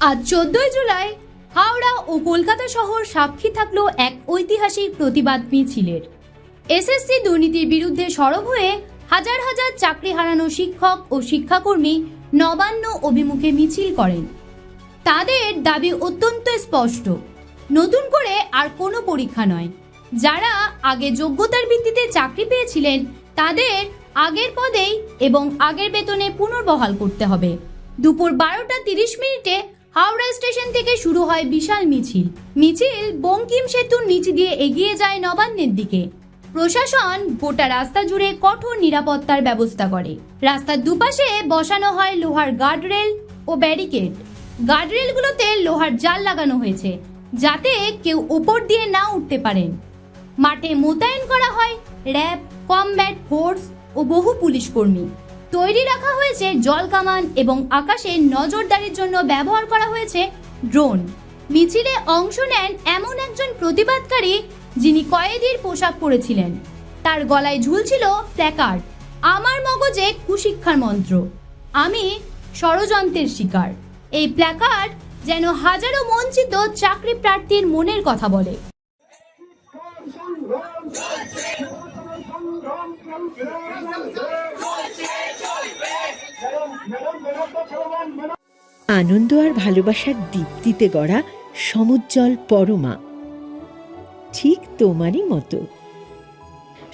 আজ চোদ্দই জুলাই হাওড়া ও কলকাতা শহর সাক্ষী থাকল এক ঐতিহাসিক প্রতিবাদ মিছিলের। এসএসসি দুর্নীতির বিরুদ্ধে সরব হয়ে হাজার হাজার চাকরি হারানো শিক্ষক ও শিক্ষাকর্মী নবান্ন অভিমুখে মিছিল করেন। তাদের দাবি অত্যন্ত স্পষ্ট, নতুন করে আর কোনো পরীক্ষা নয়। যারা আগে যোগ্যতার ভিত্তিতে চাকরি পেয়েছিলেন, তাদের আগের পদেই এবং আগের বেতনে পুনর্বহাল করতে হবে। দুপুর বারোটা তিরিশ মিনিটে হাওড়া স্টেশন থেকে শুরু হয় বিশাল মিছিল। মিছিল বঙ্কিম সেতুর নিচ দিয়ে এগিয়ে যায় নবান্নের দিকে। প্রশাসন গোটা রাস্তা জুড়ে কঠোর নিরাপত্তার ব্যবস্থা করে। রাস্তার দুপাশে বসানো হয় লোহার গার্ডরেল ও ব্যারিকেড গার্ডরেলগুলোতে লোহার জাল লাগানো হয়েছে, যাতে কেউ ওপর দিয়ে না উঠতে পারেন। মাঠে মোতায়েন করা হয় র্যাব, কমব্যাট ফোর্স ও বহু পুলিশ কর্মী। তৈরি রাখা হয়েছে জল কামান এবং আকাশে নজরদারির জন্য ব্যবহার করা হয়েছে ড্রোন। মিছিলে অংশ নেন এমন একজন প্রতিবাদকারী যিনি কয়েদির পোশাক পরেছিলেন। তার গলায় ঝুলছিল প্ল্যাকার্ড, আমার মগজে কুশিক্ষার মন্ত্র। আমি ষড়যন্ত্রের শিকার। এই প্ল্যাকার্ড যেন হাজারো বঞ্চিত চাকরি প্রার্থীর মনের কথা বলে। আনন্দ আর ভালোবাসার দীপ্তিতে গড়া সমুজ্জ্বল পরমা। ঠিক তোমারই মতো।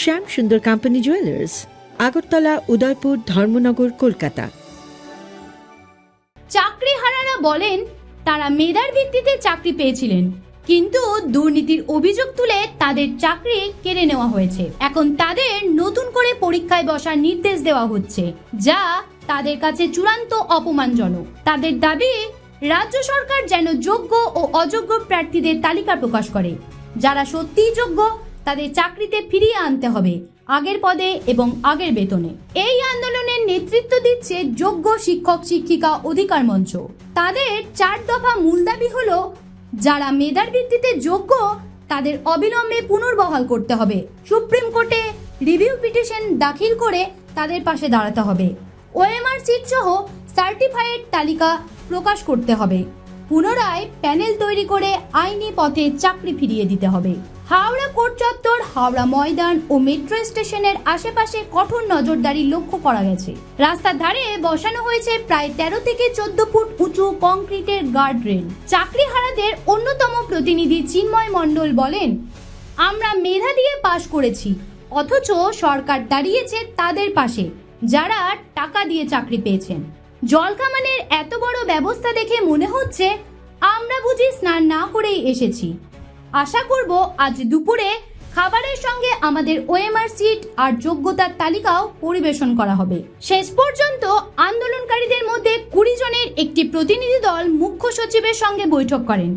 Shyam Sundar company jewellers Agartala, Udaipur, Dharmanagar, Kolkata. চাকরি হারারা বলেন, তারা মেধার ভিত্তিতে চাকরি পেয়েছিলেন, কিন্তু দুর্নীতির অভিযোগ তুলে তাদের চাকরি কেড়ে নেওয়া হয়েছে। এখন তাদের নতুন করে পরীক্ষায় বসার নির্দেশ দেওয়া হচ্ছে, যা তাদের কাছে চূড়ান্ত অপমানজনক। তাদের দাবি, রাজ্য সরকার যেন যোগ্য ও অযোগ্য প্রার্থীদের তালিকা প্রকাশ করে। যারা সত্যিই যোগ্য, তাদের চাকরিতে ফিরিয়ে আনতে হবে, আগের পদে এবং আগের বেতনে। এই আন্দোলনের নেতৃত্ব দিচ্ছে যোগ্য শিক্ষক, শিক্ষিকা অধিকার মঞ্চ। তাদের চার দফা মূল দাবি হলো, যারা মেধার ভিত্তিতে যোগ্য, তাদের অবিলম্বে পুনর্বহাল করতে হবে। সুপ্রিম কোর্টে রিভিউ পিটিশন দাখিল করে তাদের পাশে দাঁড়াতে হবে। ওএমআর সিট সহ সার্টিফাইড তালিকা প্রকাশ করতে হবে। পুনরায় প্যানেল তৈরি করে আইনি পথে চাকরি ফিরিয়ে দিতে হবে। হাওড়া কোর্ট চত্বর, হাওড়া ময়দান ও মেট্রো স্টেশনের আশেপাশে কঠোর নজরদারি লক্ষ্য করা গেছে। রাস্তার ধারে বসানো হয়েছে প্রায় তেরো থেকে চোদ্দ ফুট উঁচু কংক্রিটের গার্ড রেল চাকরি হারাদের অন্যতম প্রতিনিধি চিন্ময় মণ্ডল বলেন, আমরা মেধা দিয়ে পাশ করেছি, অথচ সরকার দাঁড়িয়েছে তাদের পাশে। যারা টাকা দিয়ে চাকরি পেয়েছেন। জলকামানের এত বড় ব্যবস্থা দেখে মনে হচ্ছে আমরা বুঝি স্নান না করেই এসেছি। আশা করব আজ দুপুরে খাবারের সঙ্গে আমাদের ওএমআর সিট আর যোগ্যতার তালিকাও পরিবেশন করা হবে। শেষ পর্যন্ত আন্দোলনকারীদের মধ্যে কুড়ি জনের একটি প্রতিনিধি দল মুখ্য সচিবের সঙ্গে বৈঠক করেন।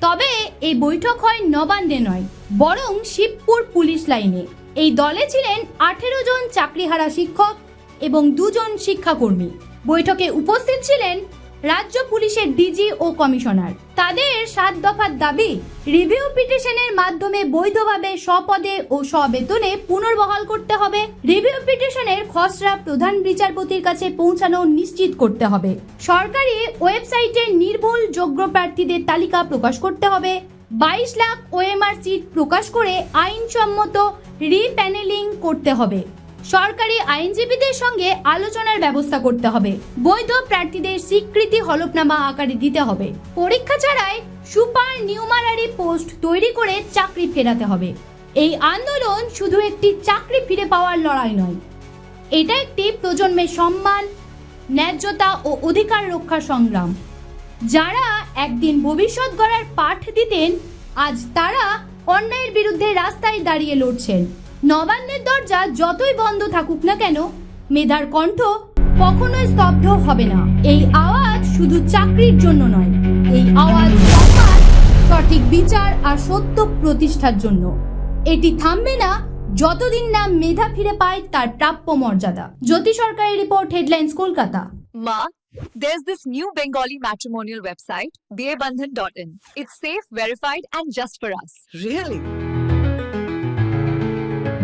তবে এই বৈঠক হয় নবান্দে নয়, বরং শিবপুর পুলিশ লাইনে। এই দলে ছিলেন আঠেরো জন চাকরিহারা শিক্ষক এবং দুজন শিক্ষাকর্মী। বৈঠকে উপস্থিত ছিলেন রাজ্য পুলিশের ডিজি ও কমিশনার। তাদের সাত দফার দাবি, রিভিউ পিটিশনের মাধ্যমে বৈধভাবে স্বপদে ও স্ববেতনে পুনর্বহাল করতে হবে। রিভিউ পিটিশনের খসড়া প্রধান বিচারপতির কাছে পৌঁছানো নিশ্চিত করতে হবে। সরকারি ওয়েবসাইটে নির্ভুল যোগ্য প্রার্থীদের তালিকা প্রকাশ করতে হবে। বাইশ লাখ ওএমআর সিট প্রকাশ করে আইনসম্মত রিপ্যানেলিং করতে হবে। সরকারি আইনজীবীদের সঙ্গে আলোচনার ব্যবস্থা করতে হবে। বৈধ প্রার্থীদের স্বীকৃতি হলফনামা আকারে দিতে হবে। পরীক্ষা ছাড়াই সুপার নিউমারারি পোস্ট তৈরি করে চাকরি ফেরাতে হবে। এই আন্দোলন শুধু একটি চাকরি ফিরে পাওয়ার লড়াই নয়। এটা একটি প্রজন্মের সম্মান, ন্যায্যতা ও অধিকার রক্ষার সংগ্রাম। যারা একদিন ভবিষ্যৎ গড়ার পাঠ দিতেন, আজ তারা অন্যায়ের বিরুদ্ধে রাস্তায় দাঁড়িয়ে লড়ছেন। নবান্নের দরজা যতই বন্ধ থাকুক না কেন মেধার কণ্ঠ কখনোই স্তব্ধ হবে না এই আওয়াজ শুধু চাকরির জন্য নয় এই আওয়াজ সঠিক বিচার আর সত্য প্রতিষ্ঠার জন্য এটি থামবে না যতদিন না মেধা ফিরে পায় তার প্রাপ্য মর্যাদা জ্যোতি সরকারের report headlines Kolkata Ma, there's this new Bengali matrimonial website, bearbandhan.in. It's safe, verified, and just for us. Really?